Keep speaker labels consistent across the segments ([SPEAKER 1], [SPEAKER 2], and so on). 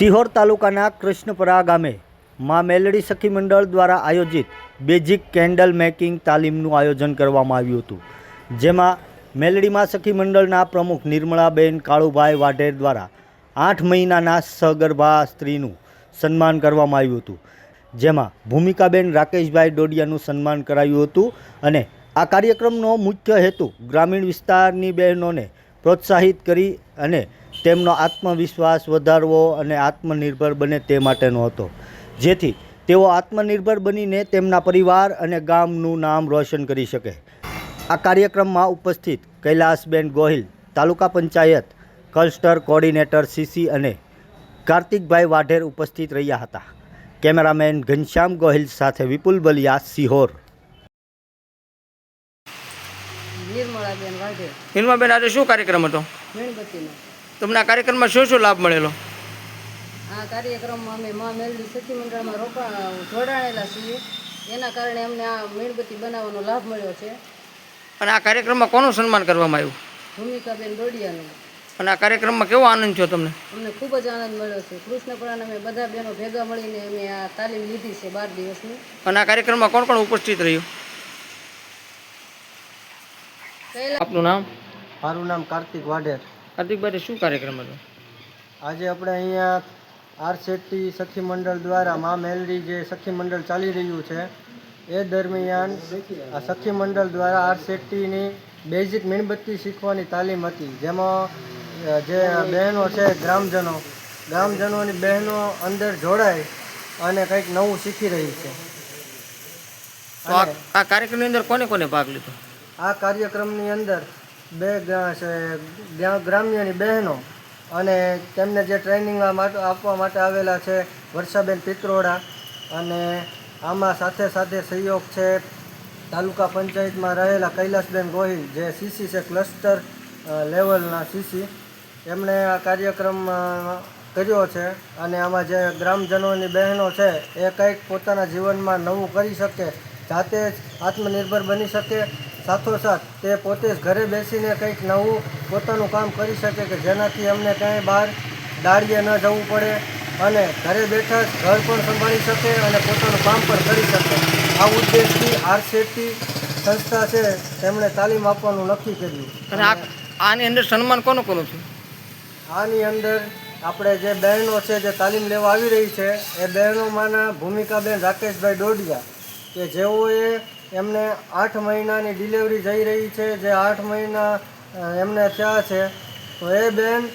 [SPEAKER 1] સિહોર તાલુકાના કૃષ્ણપરા ગામે માં મેલડી સખી મંડળ દ્વારા આયોજિત બેઝિક કેન્ડલ મેકિંગ તાલીમનું આયોજન કરવામાં આવ્યું હતું, જેમાં મેલડીમાં સખી મંડળના પ્રમુખ નિર્મળાબેન કાળુભાઈ વાઢેર દ્વારા આઠ મહિનાના સગર્ભા સ્ત્રીનું સન્માન કરવામાં આવ્યું હતું, જેમાં ભૂમિકાબેન રાકેશભાઈ ડોડિયાનું સન્માન કરાયું હતું અને આ કાર્યક્રમનો મુખ્ય હેતુ ગ્રામીણ વિસ્તારની બહેનોને પ્રોત્સાહિત કરી અને તેમનો આત્મવિશ્વાસ વધારવો અને આત્મનિર્ભર બને તે માટેનો હતો. જેથી તેઓ આત્મનિર્ભર બનીને તેમના પરિવાર અને ગામનું નામ રોશન કરી શકે. આ કાર્યક્રમમાં ઉપસ્થિત Kailasben Gohil, taluka panchayat cluster coordinator CC અને કાર્તિકભાઈ વાઢેર ઉપસ્થિત રહ્યા હતા. કેમેરામેન ઘનશ્યામ ગોહિલ સાથે વિપુલ બલિયા, સિહોર
[SPEAKER 2] નિર્મળાબેન વાઢે
[SPEAKER 3] હિલમાબેન આજે શું કાર્યક્રમ હતો? તમને આ કાર્યક્રમમાં શું શું લાભ મળેલો?
[SPEAKER 2] આ કાર્યક્રમમાં અમે મા મેલડી સખી મંડળમાં રોકા જોડાણેલા છીએ. એના કારણે અમને આ મીણબત્તી બનાવવાનો લાભ મળ્યો છે.
[SPEAKER 3] અને આ કાર્યક્રમમાં કોનું સન્માન કરવામાં આવ્યું?
[SPEAKER 2] ભૂમિકાબેન દોડિયાનું.
[SPEAKER 3] અને આ કાર્યક્રમમાં કેવો આનંદ થયો તમને?
[SPEAKER 2] અમને ખૂબ જ આનંદ મળ્યો છે. કૃષ્ણપુરાના અમે બધા બહેનો ભેગા મળીને અમે આ તાલીમ લીધી છે બાર દિવસની.
[SPEAKER 3] અને આ કાર્યક્રમમાં કોણ કોણ ઉપસ્થિત રહ્યું? આપનું નામ?
[SPEAKER 4] મારું નામ કાર્તિક વાઢેર.
[SPEAKER 3] કાર્તિકભાઈ શું કાર્યક્રમ હતો?
[SPEAKER 4] આજે આપણે અહીંયા આર શેટ્ટી સખી મંડળ દ્વારા મા મેલરી જે સખી મંડળ ચાલી રહ્યું છે એ દરમિયાન આ સખી મંડળ દ્વારા આર શેટ્ટીની બેઝિક મીણબત્તી શીખવાની તાલીમ હતી. જેમાં જે બહેનો છે ગ્રામજનો ગ્રામજનોની બહેનો અંદર જોડાય અને કંઈક નવું શીખી રહી છે.
[SPEAKER 3] આ આ કાર્યક્રમની અંદર કોને કોને ભાગ લીધો?
[SPEAKER 4] આ કાર્યક્રમની અંદર બે ગ્રામ્યની બહેનો અને તેમને જે ટ્રેનિંગ આપવા માટે આવેલા છે વર્ષાબેન પિત્રોડા અને આમાં સાથે સાથે સહયોગ છે તાલુકા પંચાયતમાં રહેલા કૈલાસબેન ગોહિલ જે સીસી છે ક્લસ્ટર લેવલના સીસી એમણે આ કાર્યક્રમ કર્યો છે અને આમાં જે ગ્રામજનોની બહેનો છે એ કંઈક પોતાના જીવનમાં નવું કરી શકે, જાતે જ આત્મનિર્ભર બની શકે સાથોસાથ તે પોતે જ ઘરે બેસીને કંઈક નવું પોતાનું કામ કરી શકે કે જેનાથી અમને ક્યાંય બહાર દાળીએ ન જવું પડે અને ઘરે બેઠા જ ઘર પણ સંભાળી શકે અને પોતાનું કામ પણ કરી શકે. આ ઉદ્દેશથી આર શેટ્ટી સંસ્થા છે તેમણે તાલીમ આપવાનું નક્કી કર્યું.
[SPEAKER 3] અને આ આની અંદર સન્માન કોનું કોનું છે?
[SPEAKER 4] આની અંદર આપણે જે બહેનો છે જે તાલીમ લેવા આવી રહી છે એ બહેનોમાંના ભૂમિકાબેન રાકેશભાઈ ડોડિયા કે જેઓએ એમને આઠ મહિનાની ડિલિવરી જઈ રહી છે, જે આઠ મહિના એમને થયા છે. તો એ બેન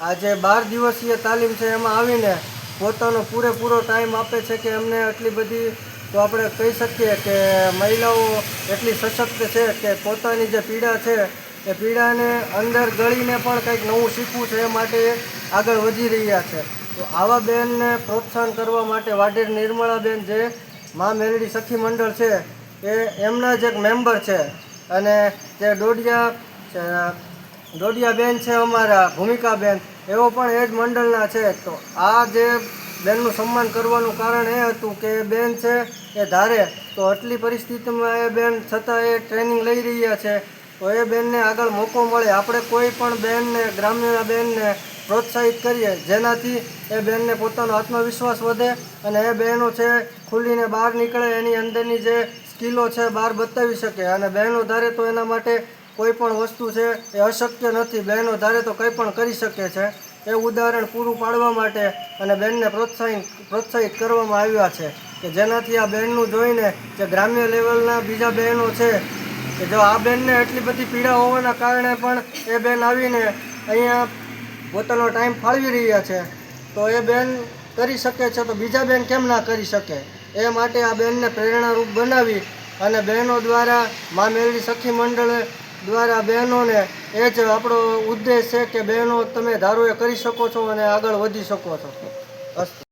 [SPEAKER 4] આજે બાર દિવસીય તાલીમ છે એમાં આવીને પોતાનો પૂરેપૂરો ટાઈમ આપે છે કે એમને એટલી બધી, તો આપણે કહી શકીએ કે મહિલાઓ એટલી સશક્ત છે કે પોતાની જે પીડા છે, એ પીડાને અંદર ગળીને પણ કંઈક નવું શીખવું છે એ માટે આગળ વધી રહ્યા છે. તો આવા બેનને પ્રોત્સાહન કરવા માટે વાઢેર નિર્મળાબેન જે મા મેલડી સખી મંડળ છે એ એમના જ એક મેમ્બર છે. અને જે ડોડિયા ડોડિયા બેન છે અમારા, ભૂમિકાબેન એવો પણ એ જ મંડળના છે. તો આ જે બેનનું સન્માન કરવાનું કારણ એ હતું કે બેન છે એ ધારે. તો આટલી પરિસ્થિતિમાં એ બેન છતાં એ ટ્રેનિંગ લઈ રહ્યા છે. તો એ બેનને આગળ મોકો મળે. આપણે કોઈ પણ બેનને ગ્રામ્ય બેનને પ્રોત્સાહિત કરીએ. જેનાથી એ બેનને પોતાનો આત્મવિશ્વાસ વધે અને એ બહેનો છે ખુલીને બહાર નીકળે. એની અંદરની જે સ્કિલો છે બહાર બતાવી શકે. અને બહેનો ધારે તો એના માટે કોઈ પણ વસ્તુ છે એ અશક્ય નથી. બહેનો ધારે તો કંઈ પણ કરી શકે છે. એ ઉદાહરણ પૂરું પાડવા માટે અને બેનને પ્રોત્સાહિત પ્રોત્સાહિત કરવામાં આવ્યા છે કે જેનાથી આ બહેનનું જોઈને જે ગ્રામ્ય લેવલના બીજા બહેનો છે, કે જો આ બેનને એટલી બધી પીડા હોવાના કારણે પણ એ બેન આવીને અહીંયા પોતાનો ટાઈમ ફાળવી રહ્યા છે, તો એ બેન કરી શકે છે, તો બીજા બેન કેમ ના કરી શકે? એ માટે આ બહેનને પ્રેરણારૂપ બનાવી અને બહેનો દ્વારા મા મેળવી સખી મંડળ દ્વારા બહેનોને એ જ આપણો ઉદ્દેશ છે કે બહેનો તમે ધારો એ કરી શકો છો અને આગળ વધી શકો છો. અસ્તુ.